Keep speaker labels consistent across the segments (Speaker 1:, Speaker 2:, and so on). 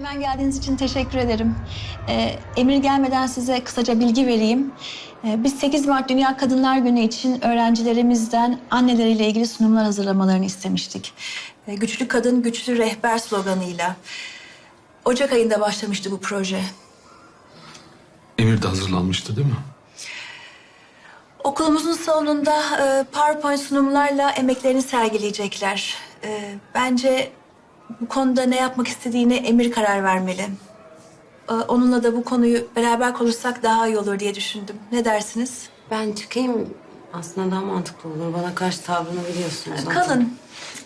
Speaker 1: Hemen geldiğiniz için teşekkür ederim. Ee, Emir gelmeden size kısaca bilgi vereyim. Ee, biz 8 Mart Dünya Kadınlar Günü için öğrencilerimizden anneleriyle ilgili sunumlar hazırlamalarını istemiştik. Ee, güçlü kadın, güçlü rehber sloganıyla. Ocak ayında başlamıştı bu proje.
Speaker 2: Emir de hazırlanmıştı değil mi?
Speaker 1: Okulumuzun salonunda e, PowerPoint sunumlarla emeklerini sergileyecekler. E, bence bu konuda ne yapmak istediğine Emir karar vermeli. E, onunla da bu konuyu beraber konuşsak daha iyi olur diye düşündüm. Ne dersiniz?
Speaker 3: Ben çıkayım. Aslında daha mantıklı olur. Bana karşı tavrını biliyorsun zaten.
Speaker 1: Kalın,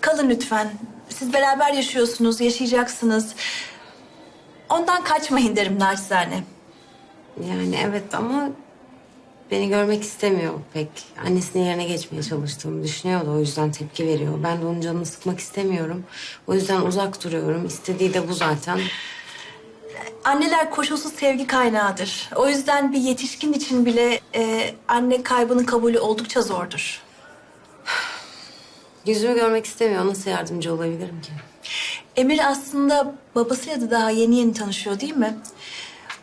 Speaker 1: kalın lütfen. Siz beraber yaşıyorsunuz, yaşayacaksınız. Ondan kaçmayın derim naçizane.
Speaker 3: Yani evet ama beni görmek istemiyor pek. Annesinin yerine geçmeye çalıştığımı düşünüyor da o yüzden tepki veriyor. Ben de onun canını sıkmak istemiyorum. O yüzden uzak duruyorum. İstediği de bu zaten.
Speaker 1: Anneler koşulsuz sevgi kaynağıdır. O yüzden bir yetişkin için bile e, anne kaybının kabulü oldukça zordur.
Speaker 3: Yüzümü görmek istemiyor. Nasıl yardımcı olabilirim ki?
Speaker 1: Emir aslında babasıyla da daha yeni yeni tanışıyor değil mi?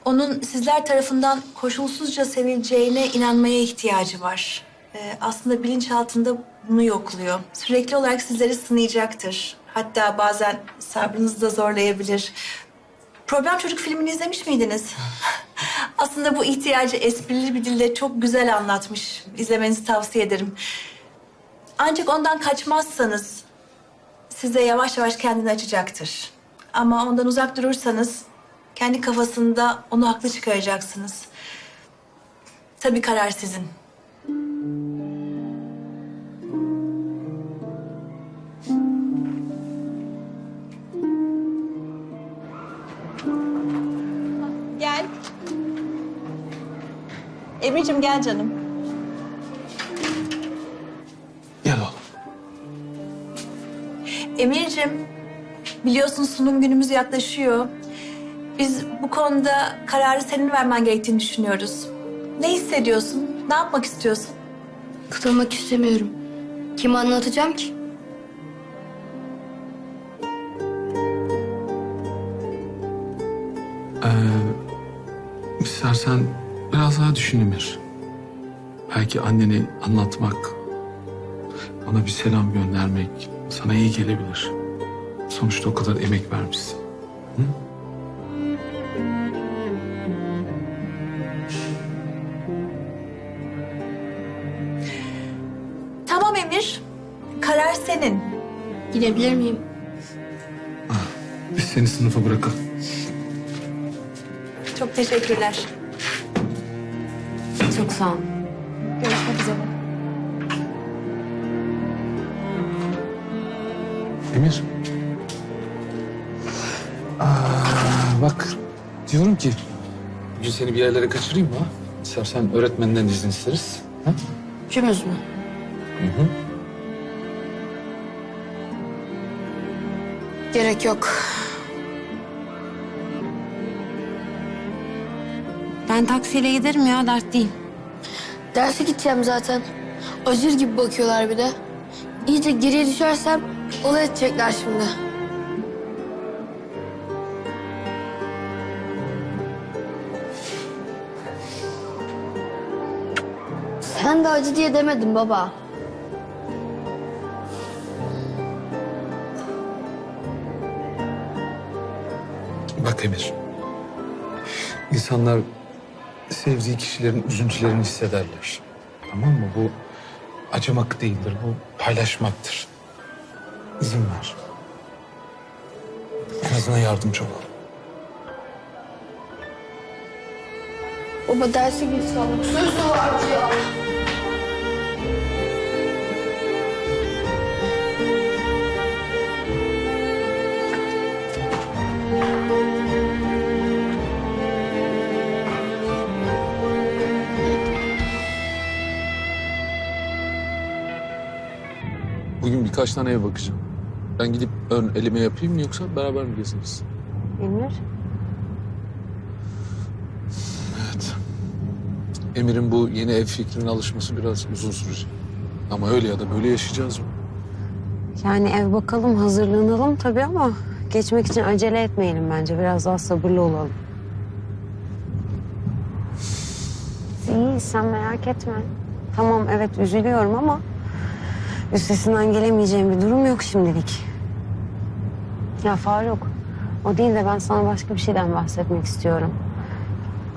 Speaker 1: Onun sizler tarafından koşulsuzca sevileceğine inanmaya ihtiyacı var. Ee, aslında bilinçaltında bunu yokluyor. Sürekli olarak sizleri sınayacaktır. Hatta bazen sabrınızı da zorlayabilir. Problem Çocuk filmini izlemiş miydiniz? aslında bu ihtiyacı esprili bir dille çok güzel anlatmış. İzlemenizi tavsiye ederim. Ancak ondan kaçmazsanız size yavaş yavaş kendini açacaktır. Ama ondan uzak durursanız kendi kafasında onu haklı çıkaracaksınız. Tabii karar sizin. Gel. Emir'cim gel canım.
Speaker 2: Gel oğlum.
Speaker 1: Emir'cim, biliyorsun sunum günümüz yaklaşıyor. Biz bu konuda kararı senin vermen gerektiğini düşünüyoruz. Ne hissediyorsun? Ne yapmak istiyorsun?
Speaker 4: Katılmak istemiyorum. Kime anlatacağım ki?
Speaker 2: Ee, istersen biraz daha düşün Emir. Belki anneni anlatmak, ona bir selam göndermek sana iyi gelebilir. Sonuçta o kadar emek vermişsin.
Speaker 1: Tamam
Speaker 4: Gidebilir miyim?
Speaker 2: Biz seni sınıfa bırakalım.
Speaker 1: Çok teşekkürler.
Speaker 3: Çok sağ ol.
Speaker 1: Görüşmek üzere.
Speaker 2: Emir. Aa, bak diyorum ki bugün seni bir yerlere kaçırayım mı? ha? İstersen öğretmeninden izin isteriz. Ha?
Speaker 4: Üçümüz mü?
Speaker 2: Hı hı.
Speaker 4: Gerek yok.
Speaker 3: Ben taksiyle giderim ya. Dert değil.
Speaker 4: Derse gideceğim zaten. Acır gibi bakıyorlar bir de. İyice geriye düşersem olay edecekler şimdi. Sen de acı diye demedin baba.
Speaker 2: Bak Emir. İnsanlar sevdiği kişilerin üzüntülerini hissederler. Tamam mı? Bu acımak değildir. Bu paylaşmaktır. İzin ver. En azından yardımcı ol.
Speaker 4: Baba derse gitsem. Sözü vardı ya.
Speaker 2: Bugün birkaç tane ev bakacağım. Ben gidip ön elime yapayım mı yoksa beraber mi gezeriz?
Speaker 3: Emir.
Speaker 2: Evet. Emir'in bu yeni ev fikrine alışması biraz uzun sürecek. Ama öyle ya da böyle yaşayacağız mı?
Speaker 3: Yani ev bakalım, hazırlanalım tabii ama geçmek için acele etmeyelim bence. Biraz daha sabırlı olalım. İyi sen merak etme. Tamam evet üzülüyorum ama üstesinden gelemeyeceğim bir durum yok şimdilik. Ya Faruk o değil de ben sana başka bir şeyden bahsetmek istiyorum.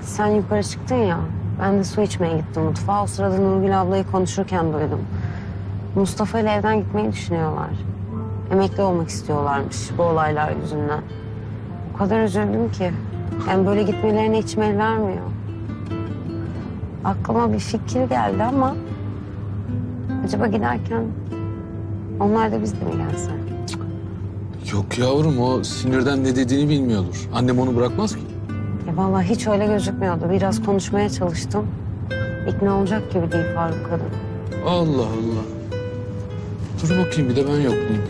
Speaker 3: Sen yukarı çıktın ya ben de su içmeye gittim mutfağa. O sırada Nurgül ablayı konuşurken duydum. Mustafa ile evden gitmeyi düşünüyorlar. Emekli olmak istiyorlarmış bu olaylar yüzünden. O kadar üzüldüm ki. Yani böyle gitmelerine içim el vermiyor. Aklıma bir fikir geldi ama... Acaba giderken onlar da biz de mi gelse?
Speaker 2: Yok yavrum o sinirden ne dediğini bilmiyordur. Annem onu bırakmaz ki.
Speaker 3: Ya vallahi hiç öyle gözükmüyordu. Biraz konuşmaya çalıştım. İkna olacak gibi değil Faruk kadın.
Speaker 2: Allah Allah. Dur bakayım bir de ben yoklayayım.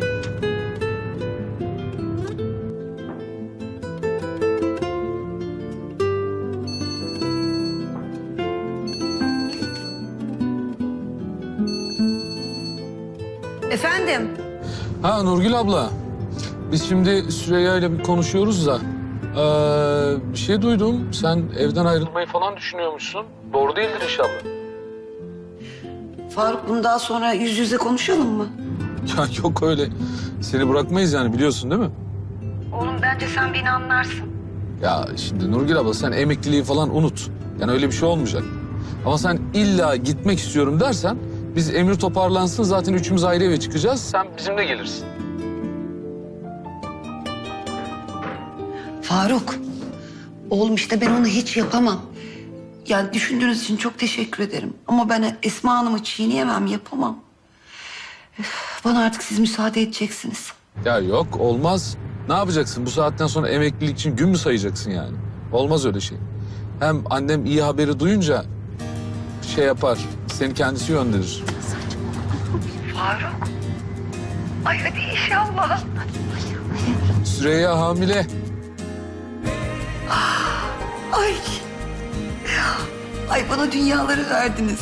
Speaker 2: Nurgül abla. Biz şimdi Süreyya ile bir konuşuyoruz da. Ee, bir şey duydum. Sen evden ayrılmayı falan düşünüyormuşsun. Doğru değildir inşallah.
Speaker 5: Faruk bunu daha sonra yüz yüze konuşalım mı?
Speaker 2: Ya yok öyle. Seni bırakmayız yani biliyorsun değil mi?
Speaker 5: Oğlum bence sen beni anlarsın.
Speaker 2: Ya şimdi Nurgül abla sen emekliliği falan unut. Yani öyle bir şey olmayacak. Ama sen illa gitmek istiyorum dersen biz Emir toparlansın zaten üçümüz ayrı eve çıkacağız. Sen bizimle gelirsin.
Speaker 5: Faruk. Oğlum işte ben onu hiç yapamam. Yani düşündüğünüz için çok teşekkür ederim. Ama ben Esma Hanım'ı çiğneyemem, yapamam. Bana artık siz müsaade edeceksiniz.
Speaker 2: Ya yok olmaz. Ne yapacaksın? Bu saatten sonra emeklilik için gün mü sayacaksın yani? Olmaz öyle şey. Hem annem iyi haberi duyunca şey yapar. Seni kendisi gönderir.
Speaker 5: Faruk. Ay hadi inşallah.
Speaker 2: Süreyya hamile.
Speaker 5: Ay. Ay bana dünyaları verdiniz.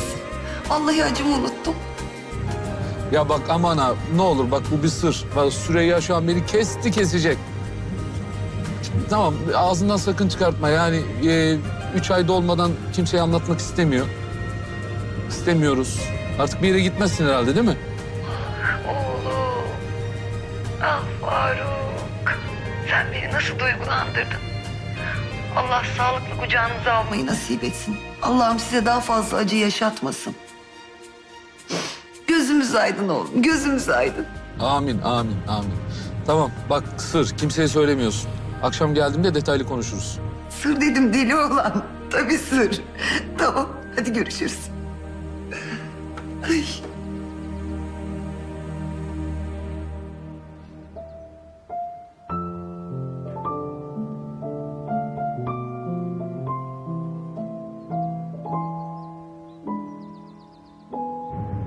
Speaker 5: Vallahi acımı unuttum.
Speaker 2: Ya bak aman ha ne olur bak bu bir sır. Bak Süreyya şu an beni kesti kesecek. Tamam ağzından sakın çıkartma yani e, üç ayda olmadan kimseye anlatmak istemiyor. İstemiyoruz. Artık bir yere gitmezsin herhalde değil mi?
Speaker 5: Oğlum. Ah Faruk. Sen beni nasıl duygulandırdın. Allah sağlıklı kucağınıza almayı nasip etsin. Allah'ım size daha fazla acı yaşatmasın. Gözümüz aydın oğlum, gözümüz aydın.
Speaker 2: Amin amin amin. Tamam bak sır kimseye söylemiyorsun. Akşam geldiğimde detaylı konuşuruz.
Speaker 5: Sır dedim deli olan. Tabii sır. Tamam, hadi görüşürüz. Ay.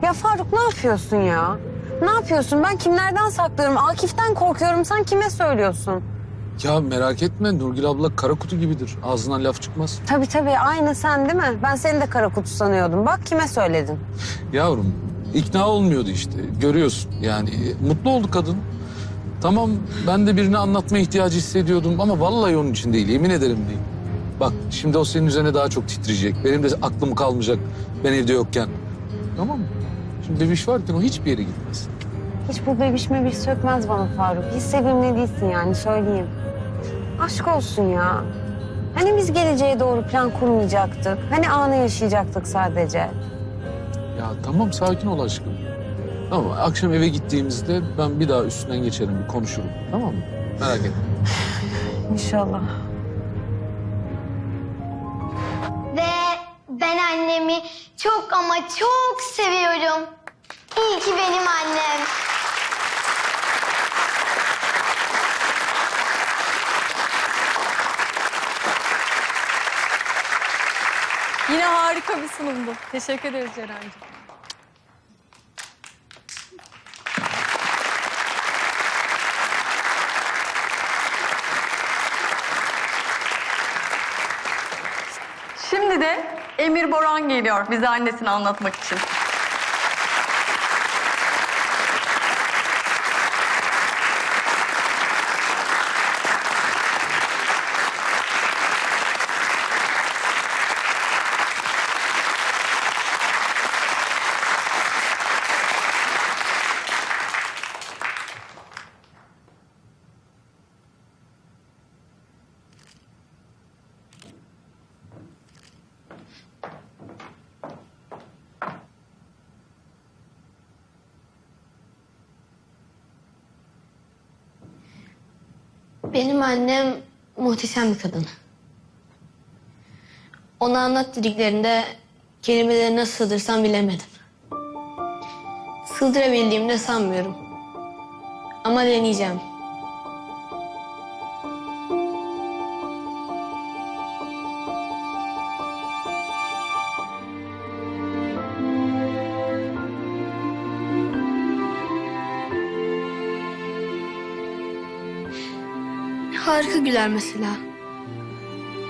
Speaker 3: Ya Faruk ne yapıyorsun ya? Ne yapıyorsun? Ben kimlerden saklıyorum? Akif'ten korkuyorum. Sen kime söylüyorsun?
Speaker 2: Ya merak etme Nurgül abla kara kutu gibidir. Ağzından laf çıkmaz.
Speaker 3: Tabii tabii aynı sen değil mi? Ben seni de kara kutu sanıyordum. Bak kime söyledin?
Speaker 2: Yavrum ikna olmuyordu işte. Görüyorsun yani e, mutlu oldu kadın. Tamam ben de birine anlatma ihtiyacı hissediyordum ama vallahi onun için değil yemin ederim değil. Bak şimdi o senin üzerine daha çok titreyecek. Benim de aklım kalmayacak ben evde yokken. Tamam mı? Şimdi bebiş varken o hiçbir yere gitmez.
Speaker 3: Hiç bu bebiş mebiş sökmez bana Faruk. Hiç sevimli değilsin yani söyleyeyim. Aşk olsun ya. Hani biz geleceğe doğru plan kurmayacaktık? Hani anı yaşayacaktık sadece?
Speaker 2: Ya tamam sakin ol aşkım. Tamam akşam eve gittiğimizde ben bir daha üstünden geçerim bir konuşurum. Tamam mı? Merak etme.
Speaker 3: İnşallah.
Speaker 6: Ve ben annemi çok ama çok seviyorum. İyi ki benim annem.
Speaker 7: Yine harika bir sunumdu. Teşekkür ederiz Ceren'ciğim. Şimdi de Emir Boran geliyor bize annesini anlatmak için.
Speaker 4: Benim annem muhteşem bir kadın. Ona anlat dediklerinde kelimeleri nasıl sığdırsam bilemedim. Sığdırabildiğimi de sanmıyorum. Ama deneyeceğim. Harika güler mesela.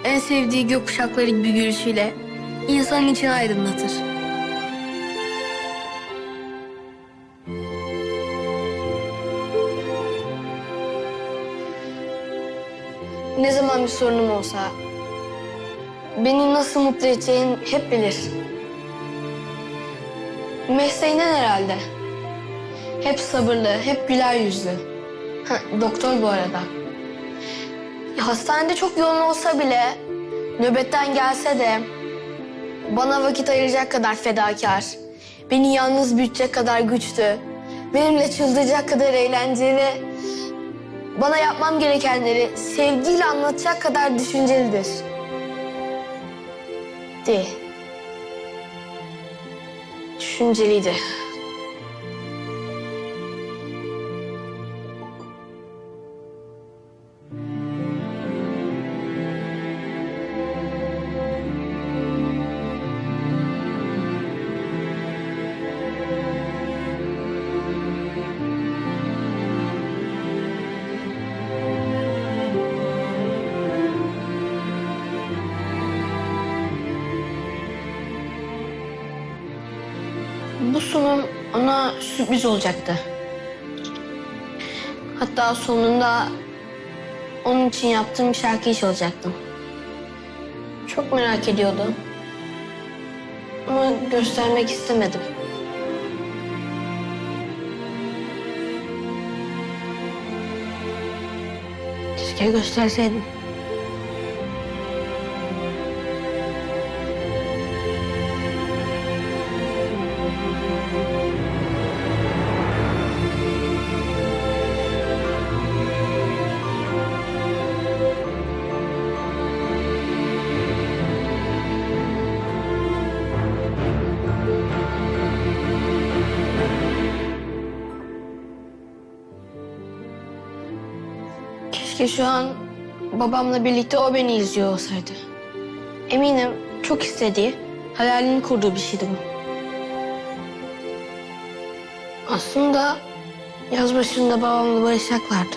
Speaker 4: En sevdiği gökkuşakları gibi gülüşüyle insanın içini aydınlatır. Ne zaman bir sorunum olsa beni nasıl mutlu edeceğini hep bilir. Mesleğinden herhalde. Hep sabırlı, hep güler yüzlü. Ha, doktor bu arada. Hastanede çok yoğun olsa bile, nöbetten gelse de bana vakit ayıracak kadar fedakar, beni yalnız büyütecek kadar güçlü, benimle çıldıracak kadar eğlenceli, bana yapmam gerekenleri sevgiyle anlatacak kadar düşüncelidir. De. Düşünceliydi. Sürpriz olacaktı. Hatta sonunda onun için yaptığım bir şarkıyı çalacaktım. Çok merak ediyordu. Ama göstermek istemedim. Keşke gösterseydim. Keşke şu an babamla birlikte o beni izliyor olsaydı. Eminim çok istediği, hayalini kurduğu bir şeydi bu. Aslında yaz başında babamla barışacaklardı.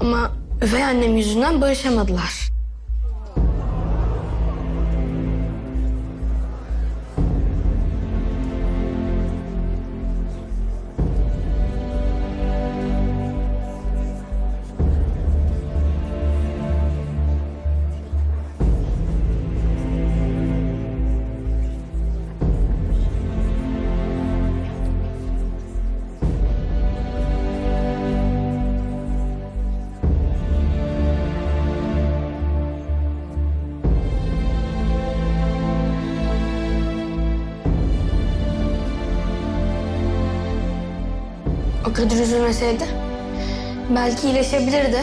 Speaker 4: Ama üvey annem yüzünden barışamadılar. O kadar üzülmeseydi belki iyileşebilirdi.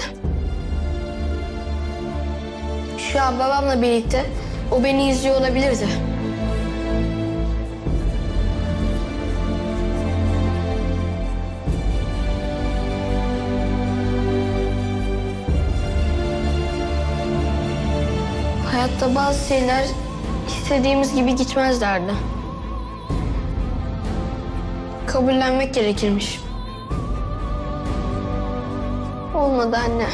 Speaker 4: Şu an babamla birlikte o beni izliyor olabilirdi. Hayatta bazı şeyler istediğimiz gibi gitmezlerdi. Kabullenmek gerekirmiş. Olmadı anne.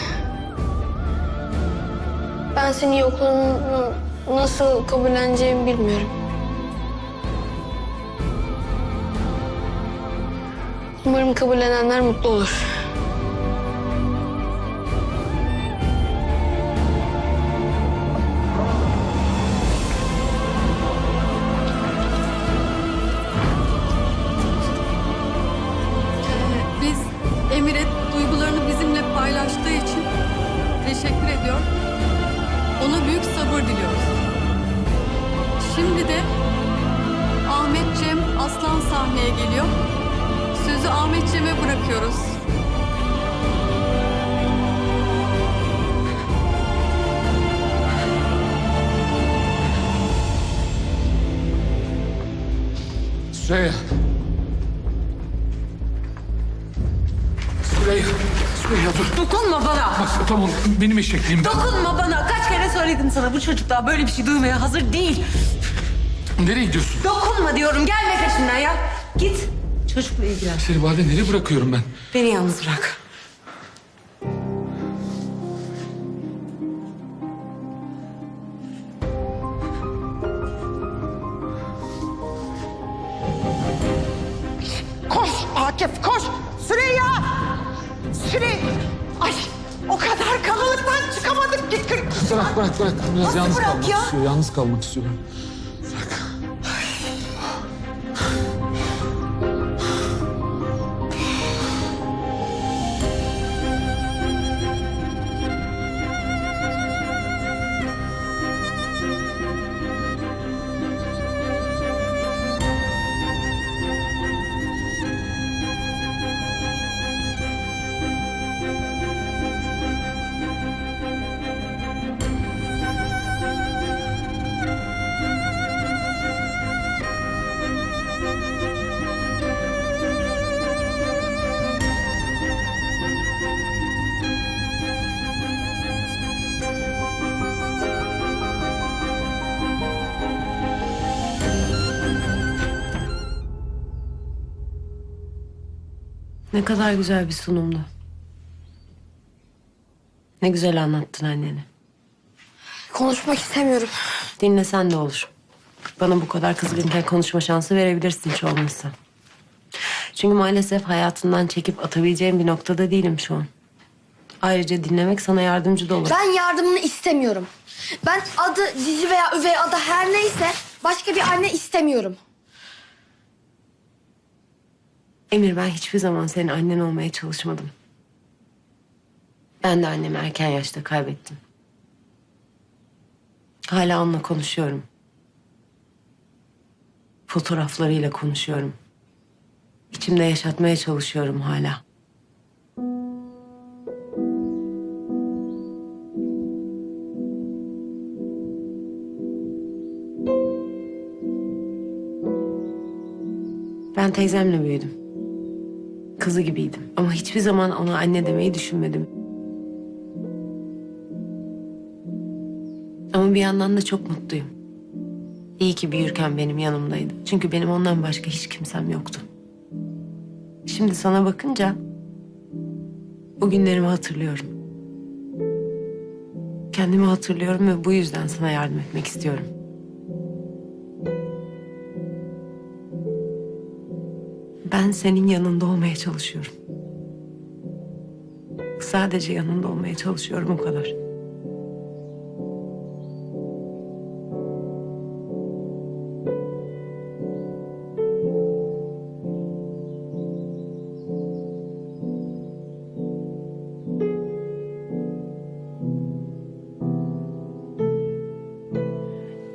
Speaker 4: Ben seni yokluğunu nasıl kabulleneceğimi bilmiyorum. Umarım kabullenenler mutlu olur.
Speaker 2: Dur.
Speaker 7: Dokunma bana.
Speaker 2: Bak tamam benim eşekliğim.
Speaker 7: Dokunma bana. Kaç kere söyledim sana bu çocuklar böyle bir şey duymaya hazır değil.
Speaker 2: Nereye gidiyorsun?
Speaker 7: Dokunma diyorum. Gelme peşimden ya. Git. Çocukla ilgilen.
Speaker 2: Seni Bade nereye bırakıyorum ben?
Speaker 3: Beni yalnız bırak.
Speaker 2: Yalnız kalmak istiyorum.
Speaker 3: Ne kadar güzel bir sunumdu. Ne güzel anlattın anneni.
Speaker 4: Konuşmak istemiyorum.
Speaker 3: Dinlesen de olur. Bana bu kadar kızgınken konuşma şansı verebilirsin hiç olmazsa. Çünkü maalesef hayatından çekip atabileceğim bir noktada değilim şu an. Ayrıca dinlemek sana yardımcı da olur.
Speaker 4: Ben yardımını istemiyorum. Ben adı cici veya üvey adı her neyse başka bir anne istemiyorum.
Speaker 3: Emir ben hiçbir zaman senin annen olmaya çalışmadım. Ben de annemi erken yaşta kaybettim. Hala onunla konuşuyorum. Fotoğraflarıyla konuşuyorum. İçimde yaşatmaya çalışıyorum hala. Ben teyzemle büyüdüm. Kızı gibiydim ama hiçbir zaman ona anne demeyi düşünmedim. Ama bir yandan da çok mutluyum. İyi ki büyürken benim yanımdaydı. Çünkü benim ondan başka hiç kimsem yoktu. Şimdi sana bakınca o günlerimi hatırlıyorum. Kendimi hatırlıyorum ve bu yüzden sana yardım etmek istiyorum. Ben senin yanında olmaya çalışıyorum. Sadece yanında olmaya çalışıyorum o kadar.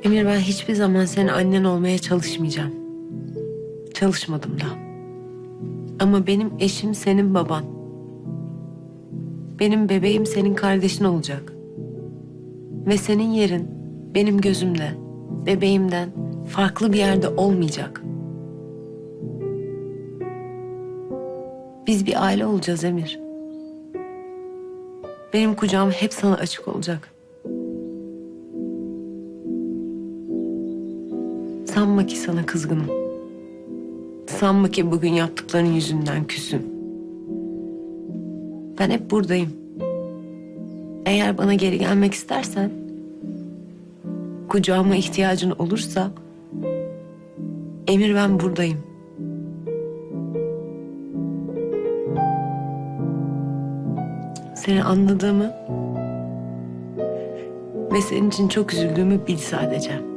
Speaker 3: Emir ben hiçbir zaman senin annen olmaya çalışmayacağım. Çalışmadım da. Ama benim eşim senin baban. Benim bebeğim senin kardeşin olacak. Ve senin yerin benim gözümde, bebeğimden farklı bir yerde olmayacak. Biz bir aile olacağız Emir. Benim kucağım hep sana açık olacak. Sanma ki sana kızgınım. Sanma ki bugün yaptıkların yüzünden küsüm. Ben hep buradayım. Eğer bana geri gelmek istersen, kucağıma ihtiyacın olursa, Emir ben buradayım. Seni anladığımı ve senin için çok üzüldüğümü bil sadece.